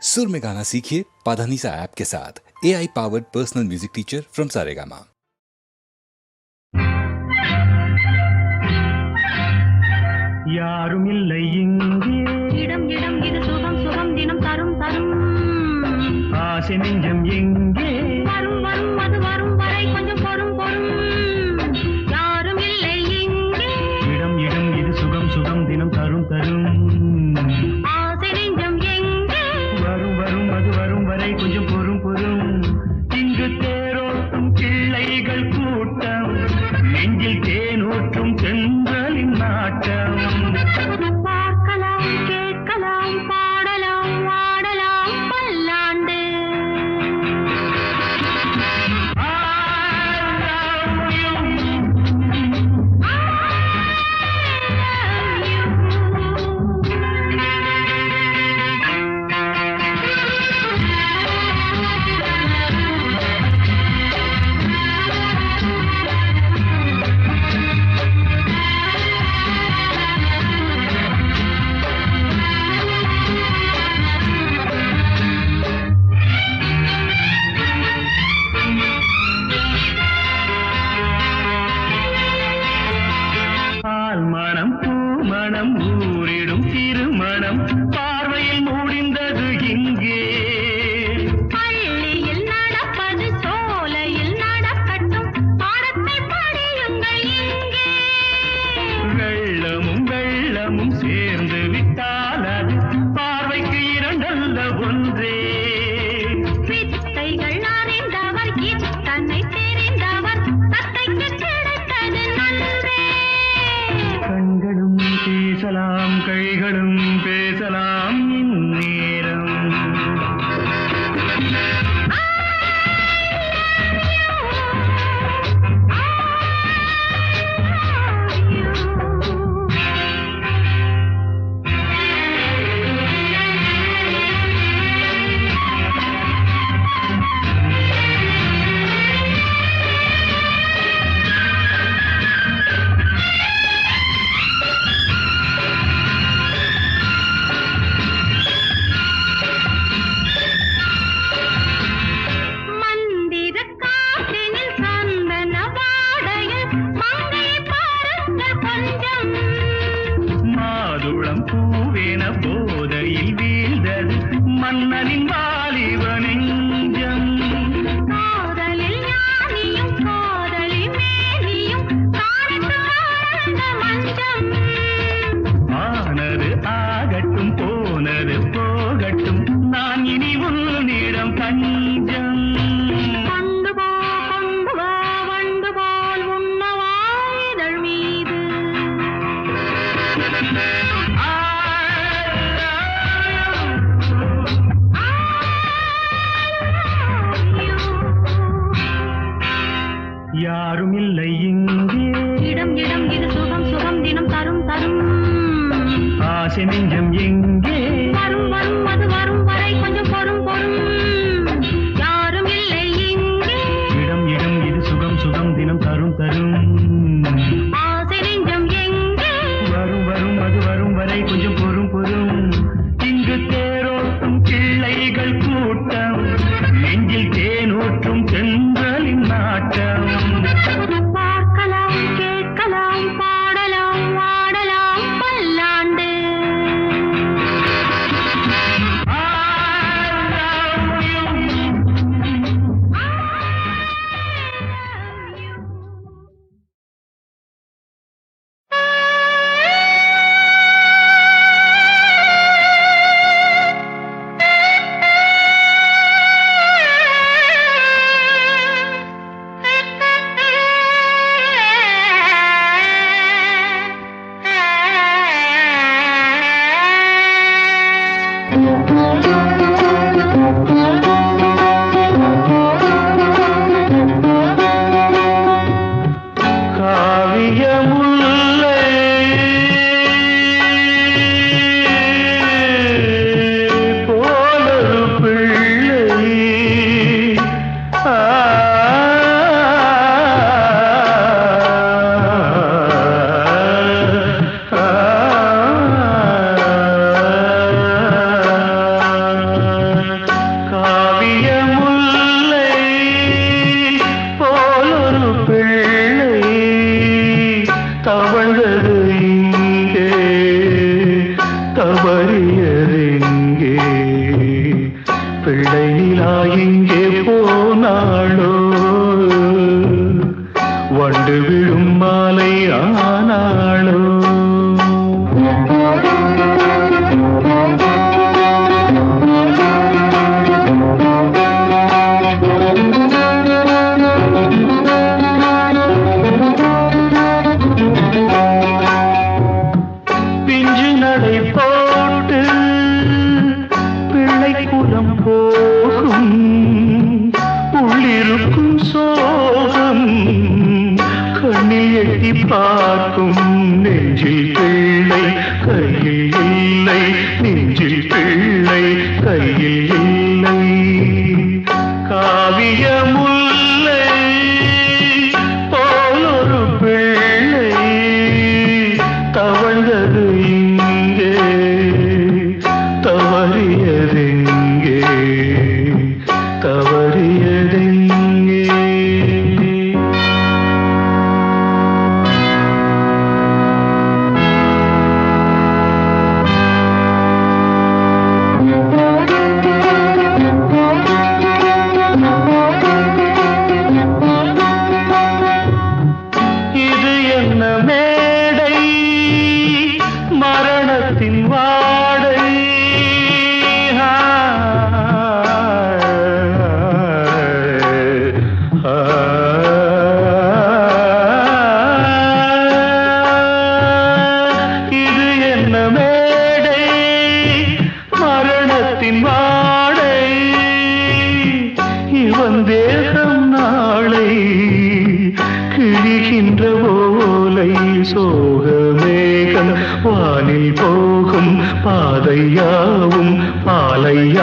सुर में गाना सीखिए पाधानीसा ऐप के साथ A I powered personal music teacher from Saregama யாரும் இல்லை இங்கே இடம் இடம் இது சுகம் சுகம் தினம் தரும் தரும் ஆசை நெஞ்சம் எங்கே வரும் வரும்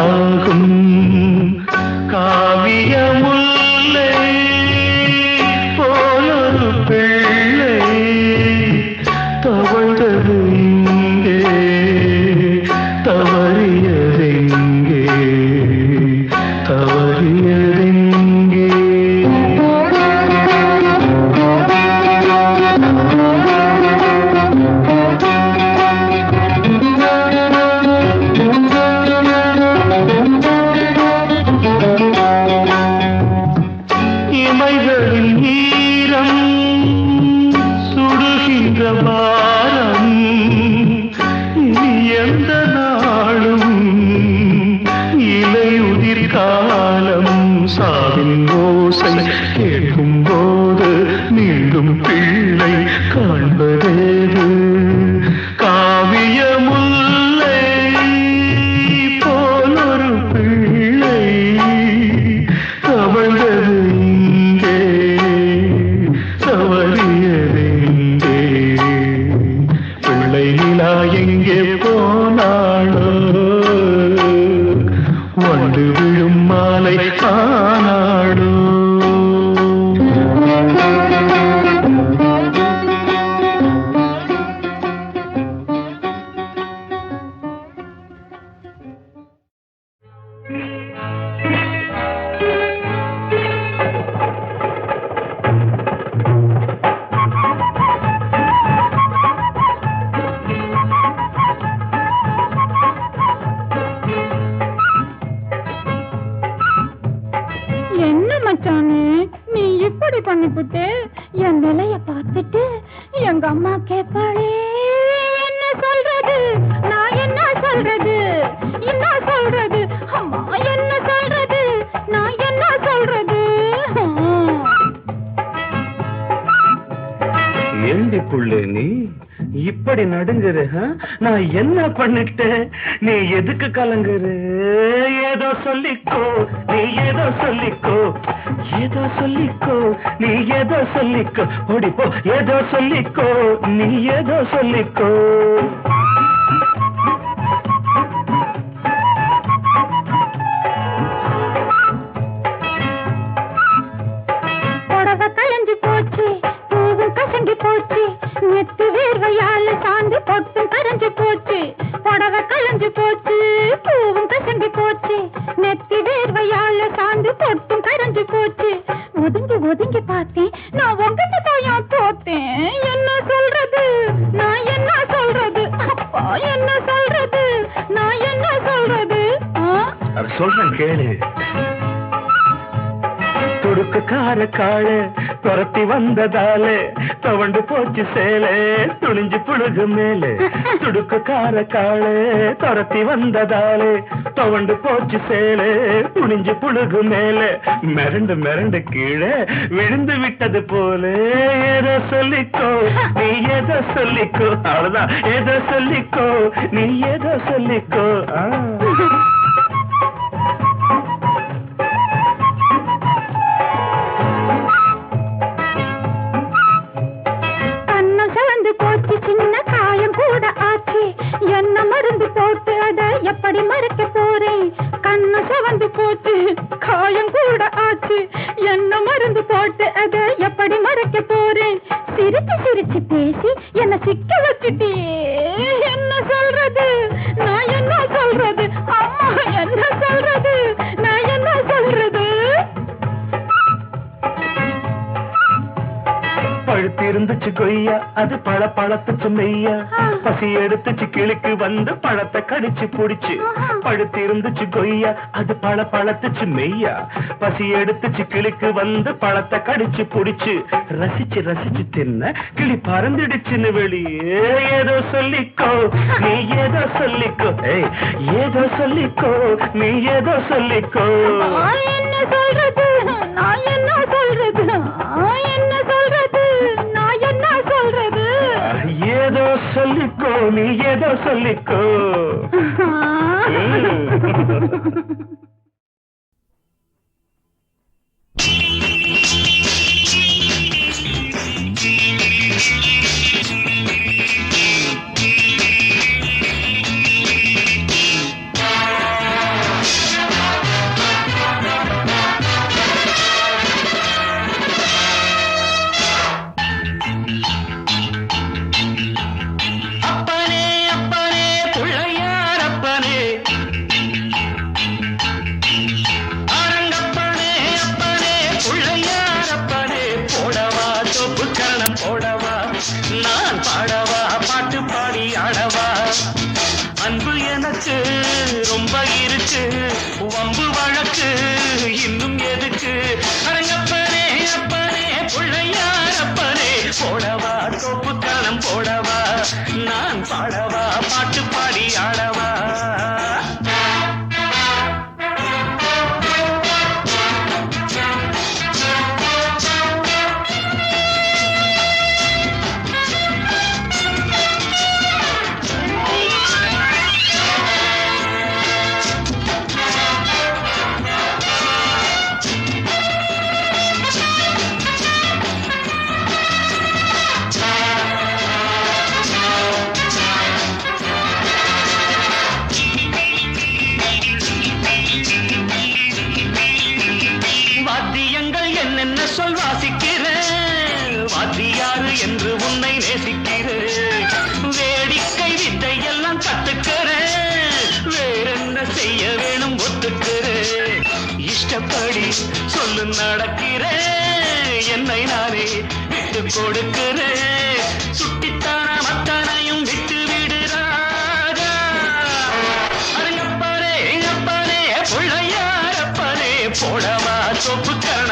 ஆகும் ஓசை கேட்கும் போது மீண்டும் பிள்ளை நான் என்ன பண்ணிட்டேன்? நீ எதுக்கு கலங்குற? ஏதோ சொல்லிக்கோ நீ ஏதோ சொல்லிக்கோ. ஏதோ சொல்லிக்கோ நீ ஏதோ சொல்லிக்கோ. ஓடிப்போ ஏதோ சொல்லிக்கோ நீ ஏதோ சொல்லிக்கோ. வந்ததாலே தவண்டு போச்சு சேலே. துணிஞ்சு புழுகு மேலே. துடுக்குக்கார காளே துரத்தி வந்ததாலே. தவண்டு போச்சு சேலே. துணிஞ்சு புழுகு மேலே. மிரண்டு மிரண்டு கீழே விழுந்து விட்டது போல. எதை சொல்லிக்கோ? நீ எதை சொல்லிக்கோ? அவ்வளவுதான். எதை சொல்லிக்கோ? நீ எதை சொல்லிக்கோ? போச்சு காயம் கூட ஆச்சு. என்ன மருந்து போட்டு அத எப்படி மறைக்க போறேன்? சிரிச்சு சிரிச்சு பேசி என்ன சிக்க வச்சுட்டே. என்ன சொல்றது? இருந்துச்சு கொய்யா அது பழ பழத்துச்சு மெய்யா. பசி எடுத்துச்சு கிளுக்கு வந்து பழத்தை கடிச்சு புடிச்சு பழுத்து இருந்துச்சு கொய்யா அது பழ பழத்துச்சு மெய்யா. பசி எடுத்துச்சு கிளுக்கு வந்து பழத்தை கடிச்சு புடிச்சு ரசிச்சு ரசிச்சு தின்ன கிளி பறந்துடுச்சுன்னு வெளியே ஏதோ சொல்லிக்கோ. நீ ஏதோ சொல்லிக்கோ. ஏதோ சொல்லிக்கோ. நீ ஏதோ சொல்லிக்கோ. நான் என்ன சொல்றது? நான் என்ன சொல்றது? நீ ஏதோ சொல்லிக்கோ தொப்பு போடவா? நான் பாடவா செய்ய வேணும் ஒத்துக்கிறேன் இஷ்டப்படி சொல்லு நடக்கிறேன் என்னை நானே விட்டு கொடுக்கிறேன் சுட்டித்தான மத்தனையும் விட்டு விடுறாரா அரங்கப்பாரே எங்கப்பாரே பிள்ளையாரப்பனே போடவா சொப்புக்கள்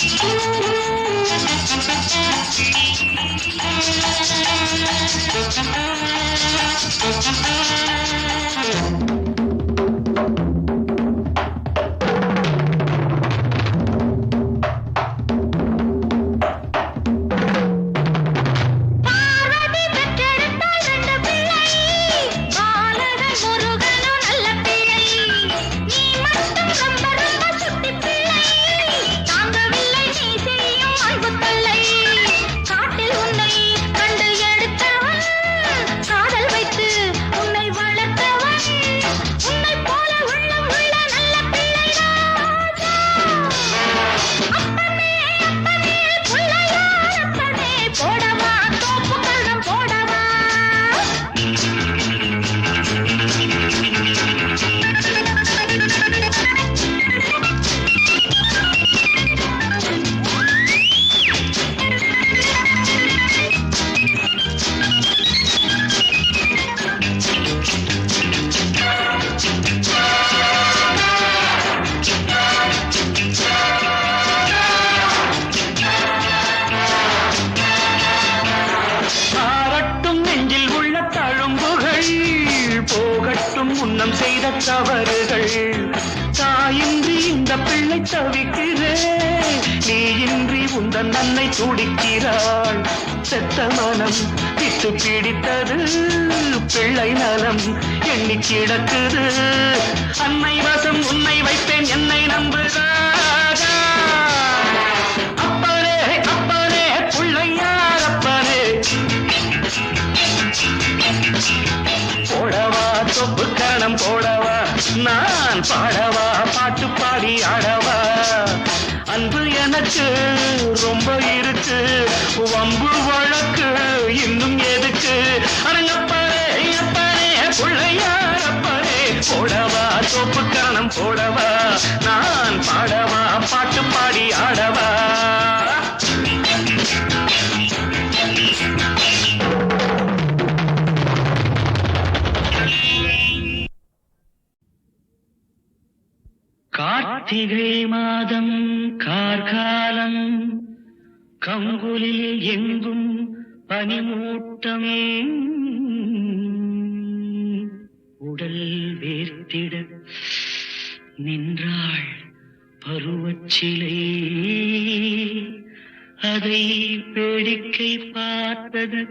Thank you. துடிக்கிறாள். செத்த மனம் பித்து பிடித்தது. பிள்ளை நலம் எண்ணி கிடக்குது. அன்னை வசம் உன்னை வைப்பேன் என்னை நம்புகிறாரா அப்பனே அப்பனே பிள்ளையார் அப்பனே. போடவா தொப்பு கணம் போடவா. நான் பாடவா பாட்டு பாடி ஆடவா. அன்பு எனக்கு ரொம்ப இருக்கு. வம்பு வழக்கு இன்னும் எதுக்கு? அரங்கப்பாரே அப்பாரே பிள்ளையார் அப்பனே. போடவா தொப்பு கணம் போடவா. நான் பாடவா பாட்டு பாடி ஆடவா. கார்த்திகை மாதம் கார்காலம் கங்குலில் எங்கும் பனிமூட்டம். உடல் வேர்த்திட நின்றாள் பருவச்சிலை. அதை வேடிக்கை பார்த்தது.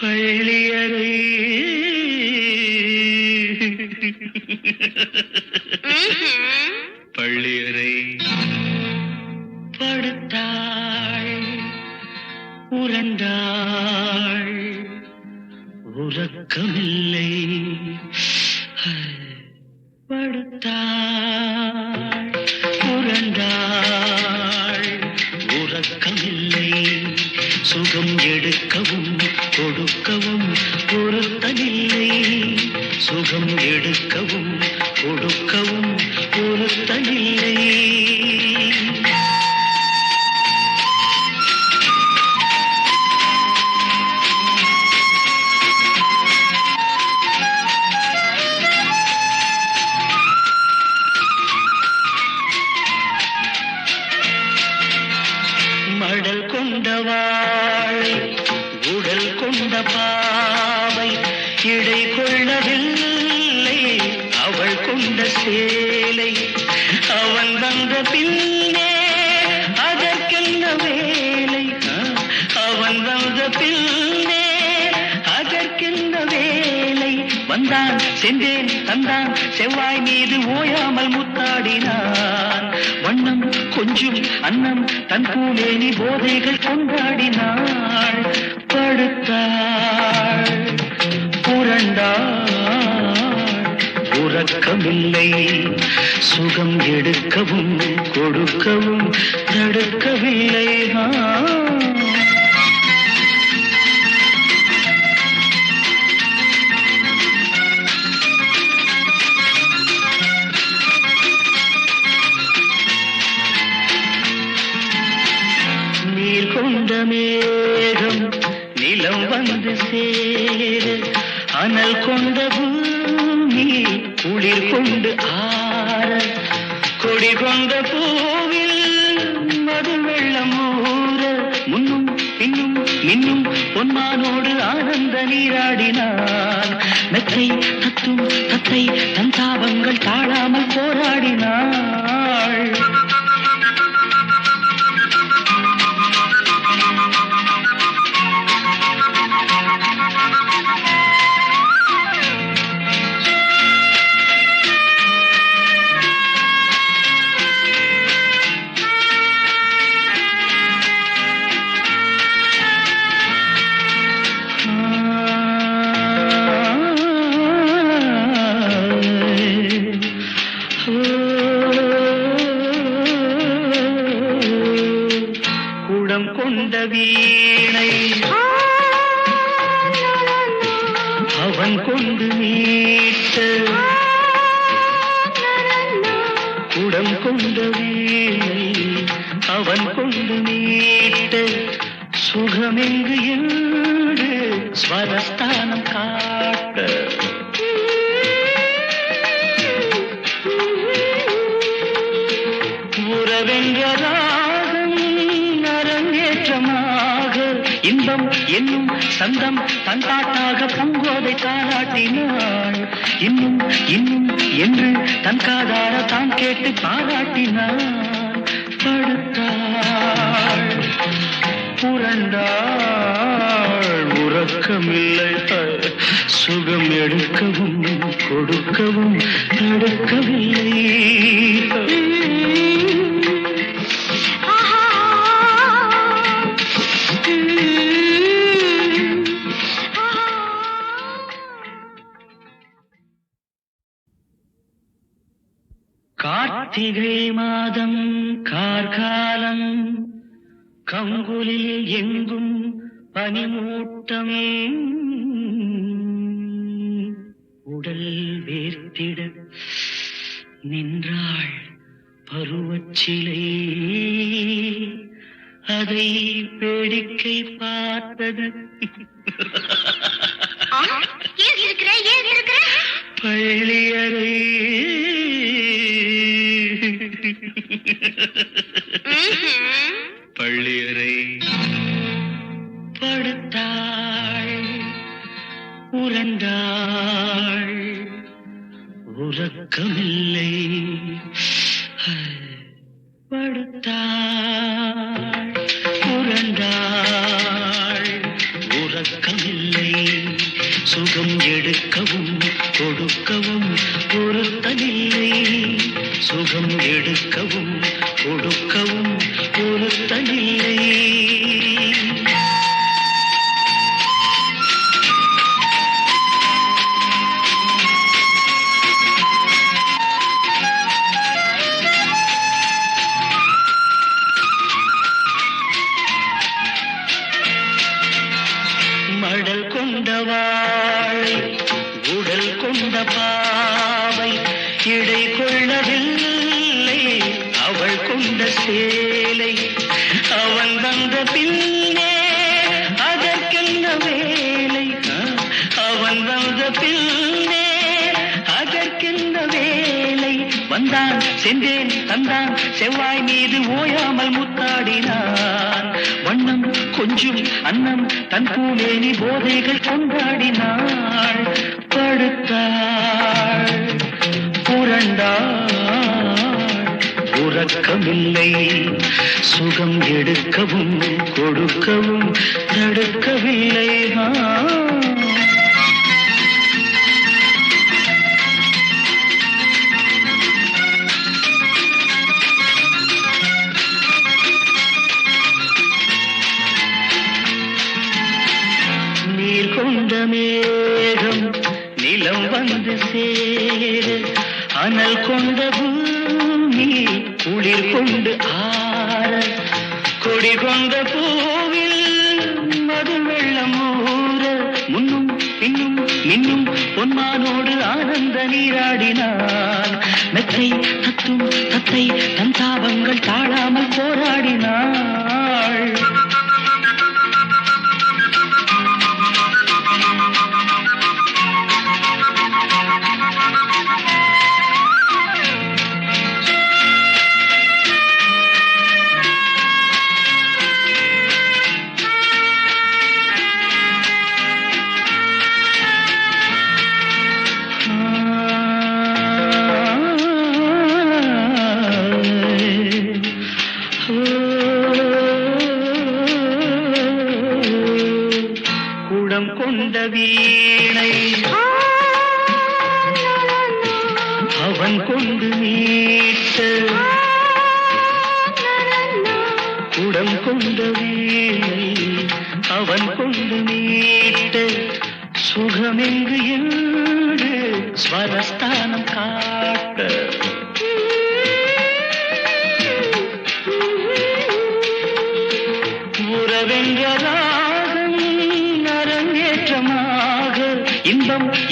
பள்ளியறை பள்ளியறை படுத்தாள் உரண்டாள் உறக்கமில்லை. படுத்தாள் உரண்டாள் உறக்கமில்லை. சுகம் எடுக்கவும் கொடுக்கவும் பொருத்தமில்லை. சுகம் எடுக்கவும் கொஞ்சம் அன்னம் தன் பூமேனி போதைகள் கொண்டாடினாள். படுத்தாள். புரண்டாள். உறக்கமில்லை. சுகம் எடுக்கவும் கொடுக்கவும் தடுக்கவில்லை. நான் கொண்டு ஆற கொடி கொண்ட பூவில் மது வெள்ளம் ஊற முன்னும் பின்னும் மின்னும் பொன்மானோடு ஆனந்த நீராடினான். மெத்தை தத்தும் தத்தை தன் தாபங்கள் தாழாமல் போராடினான். கேட்டு பாராட்டினாள் படுத்தாள் புரண்டாள் உறக்கமில்லை. சுகம் எடுக்கவும் கொடுக்கவும் நடக்கவில்லை கார்த்திகை மாதம் கார்காலம் கங்குலில் எங்கும் பனிமூட்டம். உடல் வேர்த்திட நின்றாள் பருவச்சிலை. அதை வேடிக்கை பார்த்தது. பள்ளியறை பள்ளியறை வந்தான் சென்றேன் தந்தான். செவ்வாய் மீது ஓயாமல் முத்தாடினான் வண்ணம் கொஞ்சம் அன்னம் தன் பூமேனி போதைகள் கொண்டாடினாள். படுத்தாள் புரண்டாள். உறக்கமில்லை. சுகம் எடுக்கவும் கொடுக்கவும் தடுக்கவில்லை. நான்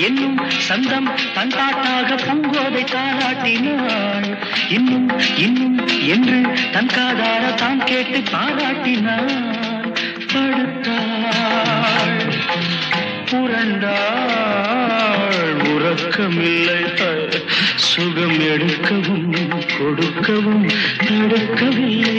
என்னும் சந்தம் தன்காட்டாக பூங்கோதை தாளாட்டினாள் இன்னும் இன்னும் என்று தன் காதார தான் கேட்டு பாராட்டினாள். படுத்தாள் புரண்டாள். உறக்கமில்லை சுகம் எடுக்கவும் கொடுக்கவும் தடுக்கவில்லை.